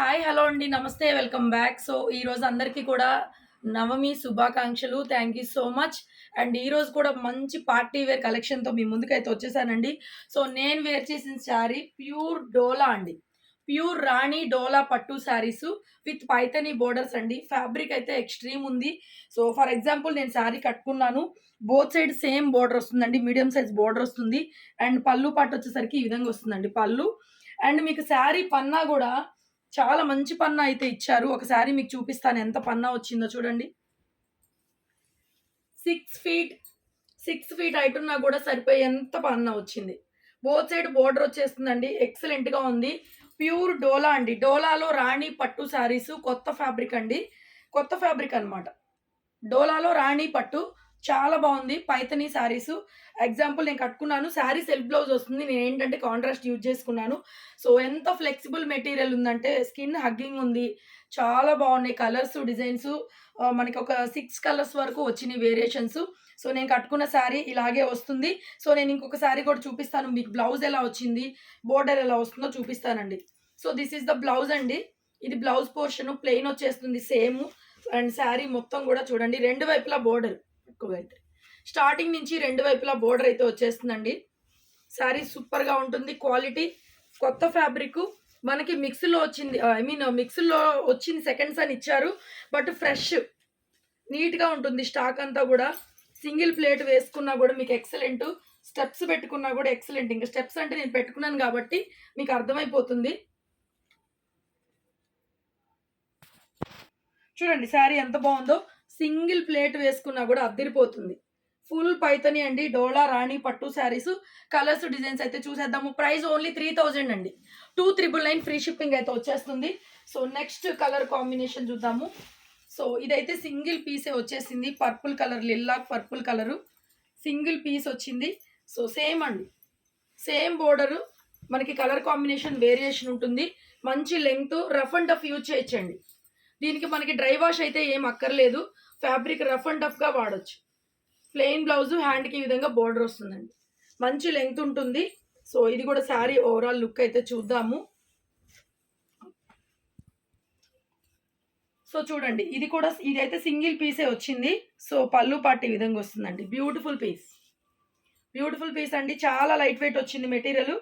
Hi hello అండి. నమస్తే welcome back. So ఈ రోజు అందరికీ కూడా నవమి శుభాకాంక్షలు. Thank you so much. And ఈరోజు కూడా మంచి పార్టీ వేర్ కలెక్షన్తో మీ ముందుకైతే వచ్చేసానండి. సో నేను వేర్ చేసిన శారీ ప్యూర్ డోలా అండి. ప్యూర్ రాణి డోలా పట్టు శారీస్ విత్ పైతనీ బోర్డర్స్ అండి. ఫ్యాబ్రిక్ అయితే ఎక్స్ట్రీమ్ ఉంది. సో ఫర్ ఎగ్జాంపుల్ నేను శారీ కట్టుకున్నాను. బోత్ సైడ్ సేమ్ బోర్డర్ వస్తుందండి. మీడియం సైజ్ బోర్డర్ వస్తుంది. అండ్ పళ్ళు పట్టు వచ్చేసరికి ఈ విధంగా వస్తుందండి పళ్ళు. అండ్ మీకు శారీ పన్నా కూడా చాలా మంచి పన్నా అయితే ఇచ్చారు. ఒకసారి మీకు చూపిస్తాను ఎంత పన్నా వచ్చిందో చూడండి. Six feet six feet height కూడా సరిపోయే ఎంత పన్నా వచ్చింది. బోత్ సైడ్ బోర్డర్ వచ్చేస్తుందండి. ఎక్సలెంట్గా ఉంది. ప్యూర్ డోలా అండి. డోలాలో రాణి పట్టు శారీస్ కొత్త ఫ్యాబ్రిక్ అండి. కొత్త ఫ్యాబ్రిక్ అన్నమాట. డోలాలో రాణి పట్టు చాలా బాగుంది. పైతనీ శారీస్. ఎగ్జాంపుల్ నేను కట్టుకున్నాను. శారీ సెల్ఫ్ బ్లౌజ్ వస్తుంది. నేను ఏంటంటే కాంట్రాస్ట్ యూజ్ చేసుకున్నాను. సో ఎంత ఫ్లెక్సిబుల్ మెటీరియల్ ఉందంటే స్కిన్ హగ్గింగ్ ఉంది. చాలా బాగున్నాయి కలర్స్ డిజైన్స్ మనకి ఒక సిక్స్ కలర్స్ వరకు వచ్చినాయి వేరియేషన్స్ సో నేను కట్టుకున్న శారీ ఇలాగే వస్తుంది. సో నేను ఇంకొక శారీ కూడా చూపిస్తాను. మీకు బ్లౌజ్ ఎలా వచ్చింది బోర్డర్ ఎలా వస్తుందో చూపిస్తానండి. So this is the blouse అండి. ఇది బ్లౌజ్ పోర్షన్ ప్లెయిన్ వచ్చేస్తుంది సేమ్ అండ్ శారీ మొత్తం కూడా చూడండి. రెండు వైపులా బోర్డర్ ఎక్కువగా అయితే స్టార్టింగ్ నుంచి రెండు వైపులా బోర్డర్ అయితే వచ్చేస్తుందండి. శారీ సూపర్గా ఉంటుంది. క్వాలిటీ కొత్త ఫ్యాబ్రిక్ మనకి మిక్స్లో వచ్చింది ఐ మీన్ మిక్స్లో వచ్చింది సెకండ్స్ అని ఇచ్చారు. బట్ ఫ్రెష్ నీట్గా ఉంటుంది స్టాక్ అంతా కూడా. సింగిల్ ప్లేట్ వేసుకున్నా కూడా మీకు ఎక్సలెంట్ స్టెప్స్ పెట్టుకున్నా కూడా ఎక్సలెంట్ ఇంకా స్టెప్స్ అంటే నేను పెట్టుకున్నాను కాబట్టి మీకు అర్థమైపోతుంది. చూడండి శారీ ఎంత బాగుందో. సింగిల్ ప్లేట్ వేసుకున్నా కూడా అద్దరిపోతుంది. ఫుల్ పైతని అండి డోలా రాణి పట్టు శారీస్. కలర్స్ డిజైన్స్ అయితే చూసేద్దాము. ప్రైస్ ఓన్లీ త్రీ థౌజండ్ అండి. Two triple nine free shipping అయితే వచ్చేస్తుంది. సో నెక్స్ట్ కలర్ కాంబినేషన్ చూద్దాము. సో ఇదైతే సింగిల్ పీసే వచ్చేసింది. Purple colour lilac purple colour. Single piece వచ్చింది. సో సేమ్ అండి. Same border. మనకి కలర్ కాంబినేషన్ వేరియేషన్ ఉంటుంది. మంచి length rough and tough use చేయొచ్చండి. దీనికి మనకి డ్రై వాష్ అయితే ఏం అక్కర్లేదు. ఫ్యాబ్రిక్ రఫ్ అండ్ టఫ్గా వాడచ్చు. ప్లెయిన్ బ్లౌజ్ హ్యాండ్కి ఈ విధంగా బోర్డర్ వస్తుందండి. మంచి లెంగ్త్ ఉంటుంది. సో ఇది కూడా శారీ ఓవరాల్ లుక్ అయితే చూద్దాము. సో చూడండి ఇది కూడా ఇదైతే సింగిల్ పీసే వచ్చింది. సో పళ్ళు పాటు ఈ విధంగా వస్తుందండి. బ్యూటిఫుల్ పీస్ బ్యూటిఫుల్ పీస్ అండి. చాలా లైట్ వెయిట్ వచ్చింది మెటీరియల్.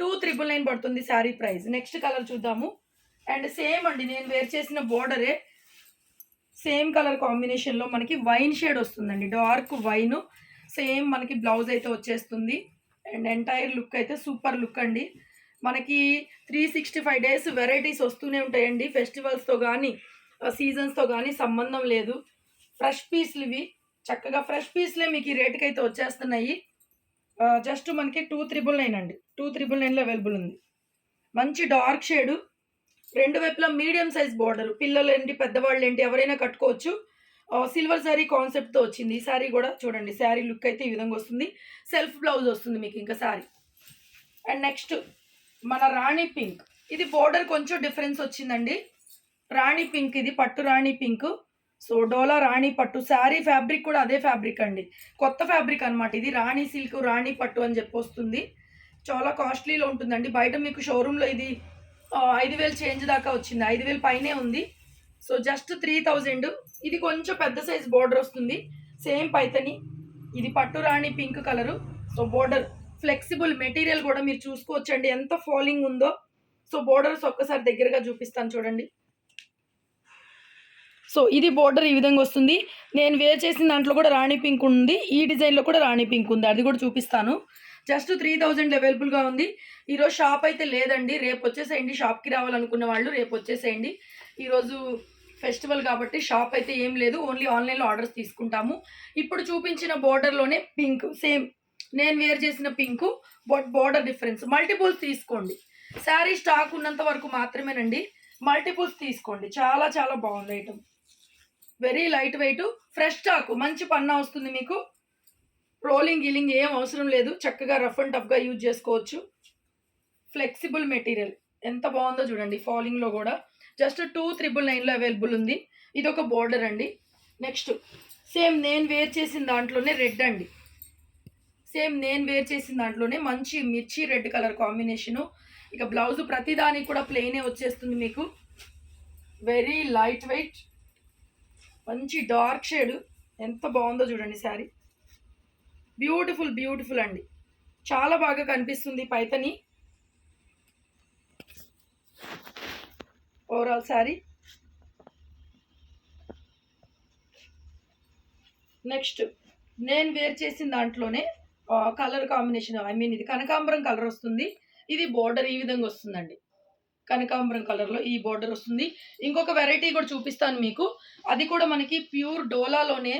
టూ త్రిబుల్ నైన్ పడుతుంది శారీ ప్రైస్. నెక్స్ట్ కలర్ చూద్దాము. అండ్ సేమ్ అండి నేను వేర్ చేసిన బోర్డరే సేమ్ కలర్ కాంబినేషన్లో మనకి వైన్ షేడ్ వస్తుందండి. Dark wine. సేమ్ మనకి బ్లౌజ్ అయితే వచ్చేస్తుంది. అండ్ ఎంటైర్ లుక్ అయితే సూపర్ లుక్ అండి. మనకి three sixty five days varieties వస్తూనే ఉంటాయండి. ఫెస్టివల్స్తో కానీ సీజన్స్తో కానీ సంబంధం లేదు. ఫ్రెష్ పీస్లు ఇవి. చక్కగా ఫ్రెష్ పీస్లే మీకు ఈ రేటుకి అయితే వచ్చేస్తున్నాయి. జస్ట్ మనకి టూ త్రిబుల్ నైన్ అండి. టూ త్రిబుల్ నైన్లో అవైలబుల్ ఉంది. మంచి డార్క్ షేడు. రెండు వైపులా మీడియం సైజ్ బార్డర్ పిల్లలు ఏంటి పెద్దవాళ్ళు ఏంటి ఎవరైనా కట్టుకోవచ్చు సిల్వర్ శారీ కాన్సెప్ట్తో వచ్చింది. ఈ శారీ కూడా చూడండి శారీ లుక్ అయితే ఈ విధంగా వస్తుంది. సెల్ఫ్ బ్లౌజ్ వస్తుంది మీకు ఇంకా శారీ అండ్ నెక్స్ట్ మన రాణి పింక్ ఇది బోర్డర్ కొంచెం డిఫరెన్స్ వచ్చిందండి. రాణి పింక్ ఇది పట్టు రాణి పింక్ సో డోలా రాణి పట్టు. శారీ ఫ్యాబ్రిక్ కూడా అదే ఫ్యాబ్రిక్ అండి. కొత్త ఫ్యాబ్రిక్ అనమాట ఇది. రాణి సిల్క్ రాణి పట్టు అని చెప్పి వస్తుంది. చాలా కాస్ట్లీలో ఉంటుందండి. బయట మీకు షోరూంలో ఇది ఐదు వేలు చేంజ్ దాకా వచ్చింది. ఐదు వేలు పైనే ఉంది. సో జస్ట్ త్రీ థౌజండ్ ఇది కొంచెం పెద్ద సైజ్ బోర్డర్ వస్తుంది. సేమ్ పైతని. ఇది పట్టు rani pink colour so border flexible material కూడా మీరు చూసుకోవచ్చండి. ఎంత ఫాలింగ్ ఉందో. సో బోర్డర్స్ ఒక్కసారి దగ్గరగా చూపిస్తాను చూడండి. సో ఇది బోర్డర్ ఈ విధంగా వస్తుంది. నేను వేర్ చేసిన దాంట్లో కూడా రాణి పింక్ ఉంది. ఈ డిజైన్లో కూడా రాణి పింక్ ఉంది. అది కూడా చూపిస్తాను. జస్ట్ త్రీ థౌజండ్ అవైలబుల్గా ఉంది. ఈరోజు షాప్ అయితే లేదండి. రేపు వచ్చేసేయండి. షాప్కి రావాలనుకున్న వాళ్ళు రేపు వచ్చేసేయండి. ఈరోజు ఫెస్టివల్ కాబట్టి షాప్ అయితే ఏం లేదు. ఓన్లీ ఆన్లైన్లో ఆర్డర్స్ తీసుకుంటాము. ఇప్పుడు చూపించిన బోర్డర్లోనే పింక్ సేమ్. నేను వేర్ చేసిన pink but border difference. Multiples తీసుకోండి. శారీ స్టాక్ ఉన్నంత వరకు మాత్రమేనండి. మల్టిపుల్స్ తీసుకోండి. చాలా చాలా బాగుంది item. Very light weight fresh stock. మంచి పన్నా వస్తుంది మీకు. రోలింగ్ గీలింగ్ ఏం అవసరం లేదు. చక్కగా రఫ్ అండ్ టఫ్గా యూజ్ చేసుకోవచ్చు. ఫ్లెక్సిబుల్ మెటీరియల్ ఎంత బాగుందో చూడండి ఫాలింగ్లో కూడా. జస్ట్ టూ త్రిబుల్ నైన్లో అవైలబుల్ ఉంది. ఇది ఒక బోర్డర్ అండి. నెక్స్ట్ సేమ్ నేను వేర్ చేసిన దాంట్లోనే రెడ్ అండి. సేమ్ నేను వేర్ చేసిన దాంట్లోనే మంచి మిర్చి రెడ్ కలర్ కాంబినేషను ఇక బ్లౌజ్ ప్రతిదానికి కూడా ప్లెయినే వచ్చేస్తుంది మీకు. వెరీ లైట్ వెయిట్ మంచి డార్క్ షేడ్ ఎంత బాగుందో చూడండి శారీ. బ్యూటిఫుల్ బ్యూటిఫుల్ అండి. చాలా బాగా కనిపిస్తుంది పైతని. ఓవరాల్ శారీ నెక్స్ట్ నేను వేర్ చేసిన దాంట్లోనే కలర్ కాంబినేషన్ ఐ మీన్ ఇది కనకాంబరం కలర్ వస్తుంది. ఇది బోర్డర్ ఈ విధంగా వస్తుందండి. కనకాంబరం కలర్లో ఈ బోర్డర్ వస్తుంది. ఇంకొక వెరైటీ కూడా చూపిస్తాను మీకు. అది కూడా మనకి ప్యూర్ డోలాలోనే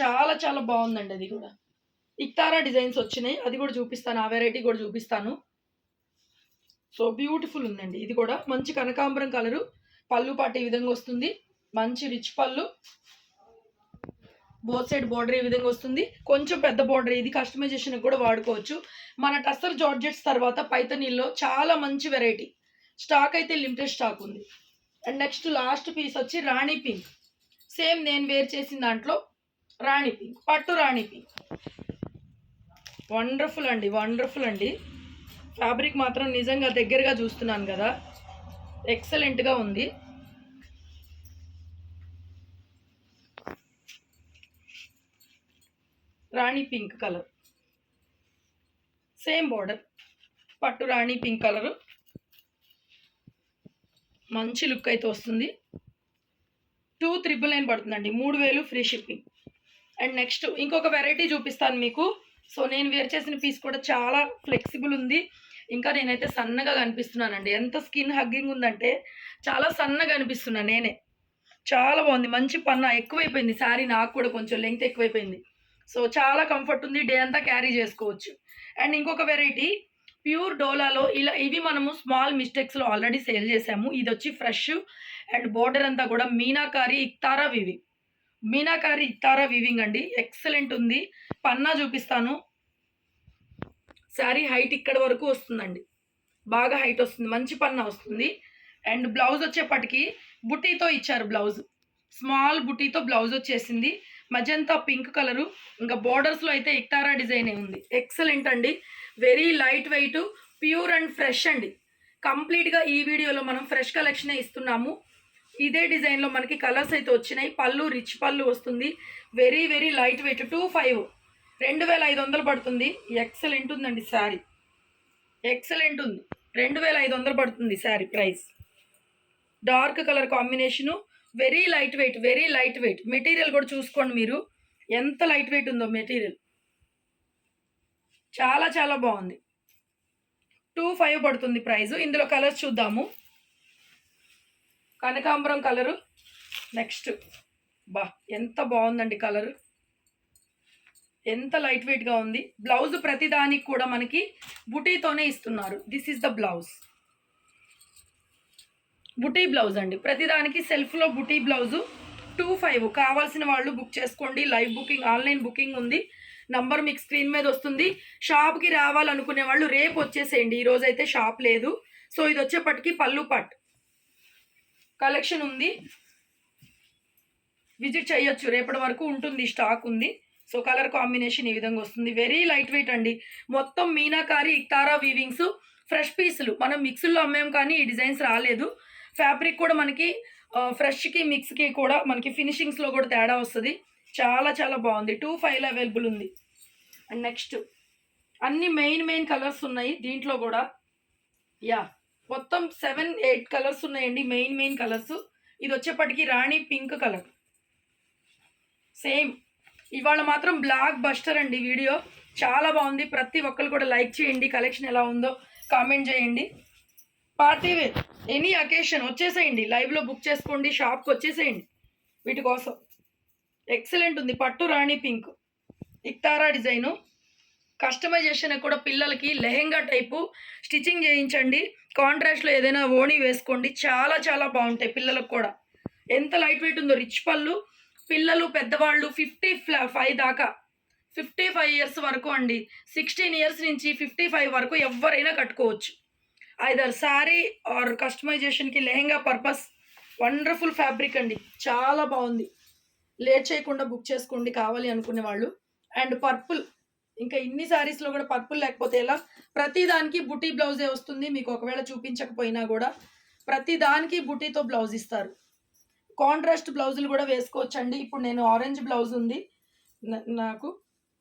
చాలా చాలా బాగుందండి అది కూడా. ఇక్తారా డిజైన్స్ వచ్చినాయి. అది కూడా చూపిస్తాను. ఆ వెరైటీ కూడా చూపిస్తాను. సో బ్యూటిఫుల్ ఉందండి. ఇది కూడా మంచి కనకాంబరం కలరు. పళ్ళు పాటు ఈ విధంగా వస్తుంది. మంచి రిచ్ పళ్ళు. బోత్ సైడ్ బార్డర్ ఈ విధంగా వస్తుంది. కొంచెం పెద్ద బార్డర్ ఇది కస్టమైజేషన్ కూడా వాడుకోవచ్చు. మన టస్సర్ జార్జెట్స్ తర్వాత పైతనీల్లో చాలా మంచి వెరైటీ స్టాక్ అయితే లిమిటెడ్ స్టాక్ ఉంది. అండ్ నెక్స్ట్ లాస్ట్ పీస్ వచ్చి రాణి పింక్ సేమ్ నేను వేర్ చేసిన దాంట్లో రాణి పింక్ పట్టు రాణి పింక్ వండర్ఫుల్ అండి వండర్ఫుల్ అండి. ఫ్యాబ్రిక్ మాత్రం నిజంగా దగ్గరగా చూస్తున్నాను కదా. ఎక్సలెంట్గా ఉంది. Rani pink colour. Same border పట్టు రాణి పింక్ కలరు. మంచి లుక్ అయితే వస్తుంది. టూ త్రిబుల్ నైన్ పడుతుందండి. మూడు వేలు ఫ్రీ షిప్పింగ్. అండ్ నెక్స్ట్ ఇంకొక వెరైటీ చూపిస్తాను మీకు. సో నేను వేర్ చేసిన పీస్ కూడా చాలా ఫ్లెక్సిబుల్ ఉంది. ఇంకా నేనైతే సన్నగా కనిపిస్తున్నానండి. ఎంత స్కిన్ హగ్గింగ్ ఉందంటే చాలా సన్నగా కనిపిస్తున్నాను నేనే. చాలా బాగుంది. మంచి పన్న. ఎక్కువైపోయింది. శారీ నాకు కూడా కొంచెం లెంగ్త్ ఎక్కువైపోయింది. సో చాలా కంఫర్ట్ ఉంది. డే అంతా క్యారీ చేసుకోవచ్చు. అండ్ ఇంకొక వెరైటీ ప్యూర్ డోలాలో ఇలా ఇవి మనము స్మాల్ మిస్టేక్స్లో ఆల్రెడీ సేల్ చేసాము. ఇది వచ్చి ఫ్రెష్ అండ్ బోర్డర్ అంతా కూడా మీనాకారి ఇక్తారా ఇవి మీనాకారి ఇత్తారా వివింగ్ అండి. ఎక్సలెంట్ ఉంది. పన్నా చూపిస్తాను. శారీ హైట్ ఇక్కడ వరకు వస్తుందండి. బాగా హైట్ వస్తుంది. మంచి పన్నా వస్తుంది. అండ్ బ్లౌజ్ వచ్చేపటికి బుటీతో ఇచ్చారు బ్లౌజ్ స్మాల్ బుటీతో బ్లౌజ్ వచ్చేసింది. మజంతా పింక్ కలరు ఇంకా బోర్డర్స్లో అయితే ఇక్తారా డిజైనే ఉంది. ఎక్సలెంట్ అండి. Very light weight pure and fresh అండి. కంప్లీట్గా ఈ వీడియోలో మనం ఫ్రెష్ కలెక్షనే ఇస్తున్నాము. ఇదే డిజైన్లో మనకి కలర్స్ అయితే వచ్చినాయి. పళ్ళు రిచ్ పళ్ళు వస్తుంది. Very very light weight two five రెండు వేల ఐదు వందలు పడుతుంది. ఎక్సలెంట్ ఉందండి శారీ ఎక్సలెంట్ ఉంది. రెండు వేల ఐదు వందలు పడుతుంది sari price dark colour combination very light weight very light weight material కూడా చూసుకోండి మీరు. ఎంత లైట్ వెయిట్ ఉందో మెటీరియల్ చాలా చాలా బాగుంది. టూ ఫైవ్ పడుతుంది ప్రైస్ ఇందులో కలర్స్ చూద్దాము. కనకాంబరం కలరు. నెక్స్ట్ బా ఎంత బాగుందండి కలరు. ఎంత లైట్ వెయిట్గా ఉంది. బ్లౌజ్ ప్రతిదానికి కూడా మనకి బుటీతోనే ఇస్తున్నారు. దిస్ ఈస్ ద బ్లౌజ్ బుటీ బ్లౌజ్ అండి. ప్రతిదానికి సెల్ఫ్లో బుటీ బ్లౌజు టూ ఫైవ్ కావాల్సిన వాళ్ళు బుక్ చేసుకోండి. లైవ్ బుకింగ్ ఆన్లైన్ బుకింగ్ ఉంది. నంబర్ మీకు స్క్రీన్ మీద వస్తుంది. షాప్కి రావాలనుకునే వాళ్ళు రేపు వచ్చేసేయండి. ఈరోజైతే షాప్ లేదు. సో ఇది వచ్చేపటికి పళ్ళు పట్. కలెక్షన్ ఉంది. విజిట్ చేయొచ్చు. రేపటి వరకు ఉంటుంది స్టాక్ ఉంది. సో కలర్ కాంబినేషన్ ఈ విధంగా వస్తుంది. వెరీ లైట్ వెయిట్ అండి. మొత్తం మీనాకారి ఇక్తారా వీవింగ్స్ ఫ్రెష్ పీసులు. మనం మిక్స్లో అమ్మేం కానీ ఈ డిజైన్స్ రాలేదు. ఫ్యాబ్రిక్ కూడా మనకి ఫ్రెష్కి మిక్స్కి కూడా మనకి ఫినిషింగ్స్లో కూడా తేడా వస్తుంది. చాలా చాలా బాగుంది. టూ ఫైవ్లో అవైలబుల్ ఉంది. అండ్ నెక్స్ట్ అన్ని మెయిన్ మెయిన్ కలర్స్ ఉన్నాయి. దీంట్లో కూడా. యా. మొత్తం సెవెన్ ఎయిట్ కలర్స్ ఉన్నాయండి. మెయిన్ మెయిన్ కలర్స్ ఇది వచ్చేప్పటికి రాణి పింక్ కలర్ సేమ్ ఇవాళ మాత్రం బ్లాక్ బస్టర్ అండి వీడియో. చాలా బాగుంది. ప్రతి ఒక్కరు కూడా లైక్ చేయండి. కలెక్షన్ ఎలా ఉందో కామెంట్ చేయండి. పార్టీ వేర్ ఎనీ అకేషన్ వచ్చేసేయండి. లైవ్లో బుక్ చేసుకోండి. షాప్కి వచ్చేసేయండి. వీటి కోసం. ఎక్సలెంట్ ఉంది. పట్టు రాణి పింక్ ఇక్తారా డిజైను. కస్టమైజేషన్ కూడా పిల్లలకి లెహెంగా టైపు స్టిచ్చింగ్ చేయించండి. కాంట్రాస్ట్లో ఏదైనా ఓణి వేసుకోండి. చాలా చాలా బాగుంటాయి పిల్లలకు కూడా. ఎంత లైట్ వెయిట్ ఉందో రిచ్ పళ్ళు. పిల్లలు పెద్దవాళ్ళు ఫిఫ్టీ ఫైవ్ దాకా. ఫిఫ్టీ ఫైవ్ ఇయర్స్ వరకు అండి. సిక్స్టీన్ ఇయర్స్ నుంచి ఫిఫ్టీ ఫైవ్ వరకు ఎవరైనా కట్టుకోవచ్చు. ఐదర్ శారీ ఆర్ కస్టమైజేషన్కి లెహెంగా పర్పస్ వండర్ఫుల్ ఫ్యాబ్రిక్ అండి. చాలా బాగుంది. లేట్ చేయకుండా బుక్ చేసుకోండి కావాలి అనుకునే వాళ్ళు. అండ్ పర్పుల్ ఇంకా ఇన్ని శారీస్లో కూడా పర్పుల్ లేకపోతే ఎలా? ప్రతి దానికి బుటీ బ్లౌజే వస్తుంది. మీకు ఒకవేళ చూపించకపోయినా కూడా ప్రతి దానికి బుటీతో బ్లౌజ్ ఇస్తారు. కాంట్రాస్ట్ బ్లౌజులు కూడా వేసుకోవచ్చండి. ఇప్పుడు నేను ఆరెంజ్ బ్లౌజ్ ఉంది నాకు.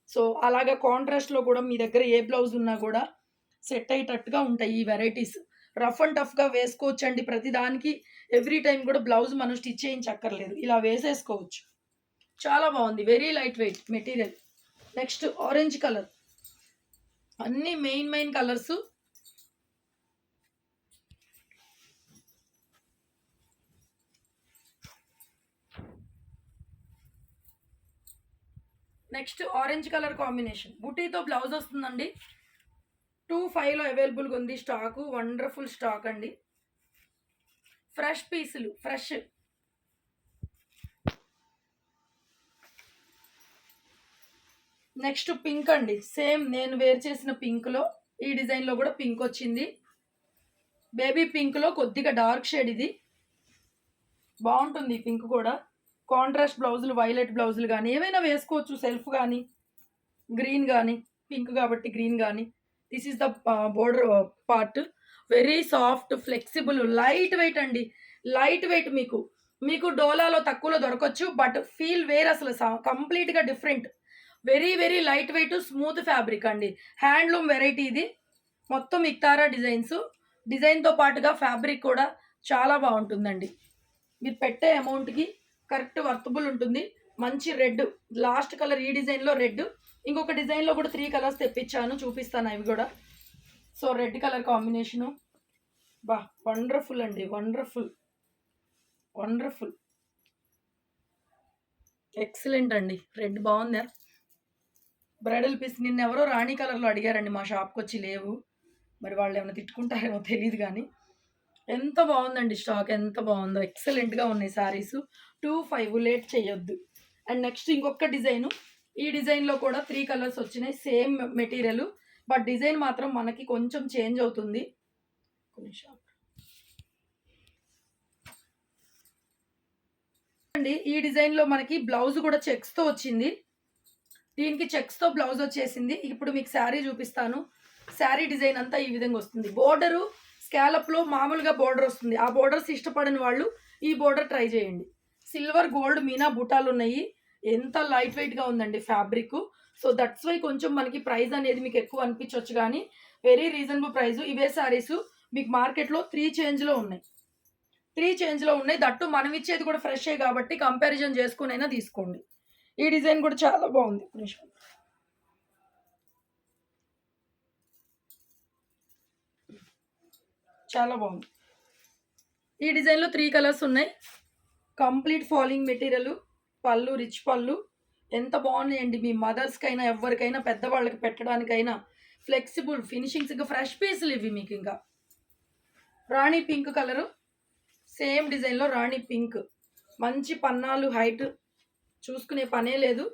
సో అలాగా కాంట్రాస్ట్లో కూడా మీ దగ్గర ఏ బ్లౌజ్ ఉన్నా కూడా సెట్ అయ్యేటట్టుగా ఉంటాయి ఈ వెరైటీస్ రఫ్ అండ్ టఫ్గా వేసుకోవచ్చండి. ప్రతి దానికి ఎవ్రీ టైం కూడా బ్లౌజ్ మనం స్టిచ్ చేయించక్కర్లేదు. ఇలా వేసేసుకోవచ్చు. చాలా బాగుంది. Very light weight material next orange colour. అన్ని main main colours. Next orange colour combination. బుటీతో blouse వస్తుందండి. టూ ఫైవ్లో అవైలబుల్గా ఉంది స్టాకు. వండర్ఫుల్ స్టాక్ అండి. ఫ్రెష్ పీసులు. ఫ్రెష్ నెక్స్ట్ పింక్ అండి. సేమ్ నేను వేర్ చేసిన పింక్లో ఈ డిజైన్లో కూడా పింక్ వచ్చింది. బేబీ పింక్లో కొద్దిగా డార్క్ షేడ్ ఇది. బాగుంటుంది పింక్ కూడా. కాంట్రాస్ట్ బ్లౌజులు వైలెట్ బ్లౌజులు కానీ ఏవైనా వేసుకోవచ్చు సెల్ఫ్ కానీ గ్రీన్ కానీ పింక్ కాబట్టి గ్రీన్ కానీ this is the border part very soft flexible light weight అండి. లైట్ వెయిట్ మీకు. మీకు డోలాలో తక్కువలో దొరకచ్చు బట్ ఫీల్ వేర్ అసలు కంప్లీట్గా different very very light weight smooth fabric అండి. హ్యాండ్లూమ్ వెరైటీ ఇది. మొత్తం ఇక్తారా డిజైన్స్. డిజైన్తో పాటుగా ఫ్యాబ్రిక్ కూడా చాలా బాగుంటుందండి. మీరు పెట్టే అమౌంట్కి కరెక్ట్ వర్తబుల్ ఉంటుంది. మంచి రెడ్ లాస్ట్ కలర్ ఈ డిజైన్లో రెడ్. ఇంకొక డిజైన్లో కూడా త్రీ కలర్స్ తెప్పించాను చూపిస్తాను అవి కూడా. So red colour combination. బా వండర్ఫుల్ అండి వండర్ఫుల్. వండర్ఫుల్. ఎక్సలెంట్ అండి. రెడ్ బాగుందా? బ్రైడల్ పీస్ నిన్న ఎవరో రాణి కలర్లో అడిగారండి మా షాప్కి వచ్చి లేవు. మరి వాళ్ళు ఏమైనా తిట్టుకుంటారేమో తెలియదు కానీ. ఎంత బాగుందండి స్టాక్ ఎంత బాగుందో. ఎక్సలెంట్గా ఉన్నాయి శారీస్ టూ ఫైవ్ లేట్ చేయొద్దు అండ్ నెక్స్ట్ ఇంకొక డిజైను. ఈ డిజైన్లో కూడా త్రీ కలర్స్ వచ్చినాయి సేమ్ మెటీరియల్. బట్ డిజైన్ మాత్రం మనకి కొంచెం చేంజ్ అవుతుంది. కొంచెం అండి ఈ డిజైన్లో మనకి బ్లౌజ్ కూడా చెక్స్తో వచ్చింది. దీనికి చెక్స్తో బ్లౌజ్ వచ్చేసింది. ఇప్పుడు మీకు శారీ చూపిస్తాను. శారీ డిజైన్ అంతా ఈ విధంగా వస్తుంది. బోర్డరు స్కాలప్లో మామూలుగా బోర్డర్ వస్తుంది. ఆ బోర్డర్స్ ఇష్టపడని వాళ్ళు ఈ బోర్డర్ ట్రై చేయండి. సిల్వర్ గోల్డ్ మీనా బుటాలు ఉన్నాయి. ఎంత లైట్ వెయిట్గా ఉందండి ఫ్యాబ్రిక్. సో దట్స్ వై కొంచెం మనకి ప్రైస్ అనేది మీకు ఎక్కువ అనిపించవచ్చు కానీ వెరీ రీజనబుల్ ప్రైస్. ఇవే శారీస్ మీకు మార్కెట్లో త్రీ చేంజ్లో ఉన్నాయి. త్రీ చేంజ్లో ఉన్నాయి. దట్టు మనం ఇచ్చేది కూడా ఫ్రెష్ కాబట్టి కంపారిజన్ చేసుకునైనా తీసుకోండి. ఈ డిజైన్ కూడా చాలా బాగుంది. నిమిషం. చాలా బాగుంది. ఈ డిజైన్లో త్రీ కలర్స్ ఉన్నాయి. కంప్లీట్ ఫాలింగ్ మెటీరియల్ పళ్ళు రిచ్ పళ్ళు. ఎంత బాగున్నాయండి మీ మదర్స్కైనా ఎవరికైనా పెద్దవాళ్ళకి పెట్టడానికైనా. ఫ్లెక్సిబుల్ ఫినిషింగ్స్ ఇంకా ఫ్రెష్ పీసులు ఇవి మీకు ఇంకా. రాణి పింక్ కలరు. సేమ్ డిజైన్లో రాణి పింక్. మంచి పన్నాలు హైట్. చూసుకునే పనే లేదు.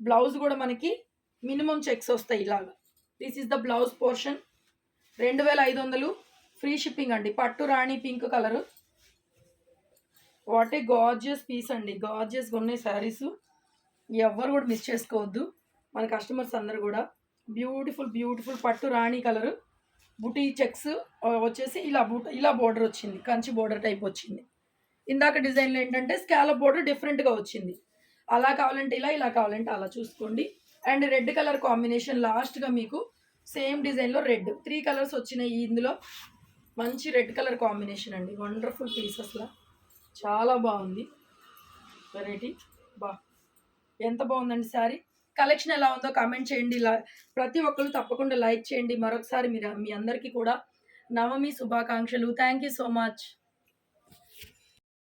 బ్లౌజ్ కూడా మనకి మినిమం చెక్స్ వస్తాయి ఇలాగా. This is the blouse portion రెండు వేల ఐదు వందలు. ఫ్రీ షిప్పింగ్ అండి. పట్టు rani pink colour what a gorgeous piece అండి. గార్జియస్గా ఉన్నాయి శారీస్ ఎవ్వరు కూడా మిస్ చేసుకోవద్దు. మన కస్టమర్స్ అందరు కూడా. బ్యూటిఫుల్ బ్యూటిఫుల్ పట్టు రాణి కలరు బుటీ చెక్స్ వచ్చేసి ఇలా బుట ఇలా బోర్డర్ వచ్చింది. కంచి బోర్డర్ టైప్ వచ్చింది. ఇందాక డిజైన్లో ఏంటంటే స్కాలప్ బోర్డర్ డిఫరెంట్గా వచ్చింది. అలా కావాలంటే ఇలా ఇలా కావాలంటే అలా చూసుకోండి. అండ్ రెడ్ కలర్ కాంబినేషన్ లాస్ట్గా మీకు సేమ్ డిజైన్లో రెడ్. త్రీ కలర్స్ వచ్చినాయి ఇందులో. మంచి రెడ్ కలర్ కాంబినేషన్ అండి. వండర్ఫుల్ పీసెస్లా. చాలా బాగుంది. వెరైటీ. బా. ఎంత బాగుందండి శారీ. కలెక్షన్ ఎలా ఉందో కామెంట్ చేయండి. లా ప్రతి ఒక్కరు తప్పకుండా లైక్ చేయండి. మరొకసారి మీరు మీ అందరికీ కూడా నవమి శుభాకాంక్షలు. Thank you so much.